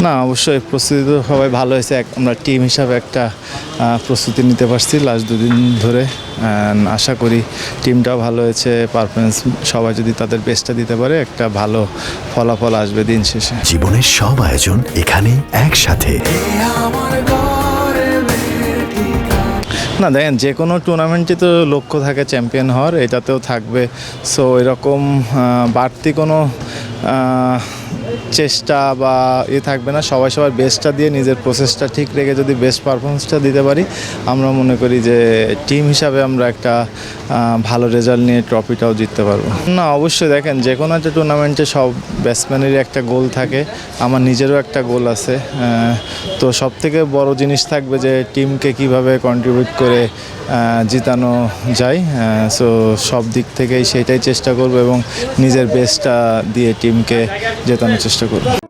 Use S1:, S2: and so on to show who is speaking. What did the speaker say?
S1: না অবশ্যই প্রস্তুতি তো সবাই ভালো হয়েছে। এক- আমরা টিম হিসাবে একটা প্রস্তুতি নিতে পারছি লাস্ট দুদিন ধরে। আশা করি টিমটাও ভালো হয়েছে পারফরমেন্স সবাই যদি তাদের বেস্টটা দিতে পারে একটা ভালো ফলাফল আসবে দিন শেষে।
S2: জীবনের সব আয়োজন এখানে একসাথে।
S1: না দেখেন যে কোনো টুর্নামেন্টে তো লক্ষ্য থাকে চ্যাম্পিয়ন হওয়ার এটাতেও থাকবে। সো এরকম বাড়তি কোনো চেষ্টা বা ই থাকবে না। সবাই সবার বেস্টটা দিয়ে নিজের প্রসেসটা ঠিক রেখে যদি বেস্ট পারফরমেন্সটা দিতে পারি, আমরা মনে করি যে টিম হিসাবে আমরা একটা ভালো রেজাল্ট নিয়ে ট্রফিটাও জিততে পারব। না, অবশ্যই দেখেন, যে কোনো একটা টুর্নামেন্টে সব ব্যাটসম্যানেরই একটা গোল থাকে। আমার নিজেরও একটা গোল আছে তো সব থেকে বড় জিনিস থাকবে যে টিমকে কীভাবে কন্ট্রিবিউট করে জিতানো যায় সো সব দিক থেকেই সেটাই চেষ্টা করব এবং নিজের বেস্টটা দিয়ে টিমকে জেতানোর চেষ্টা করব।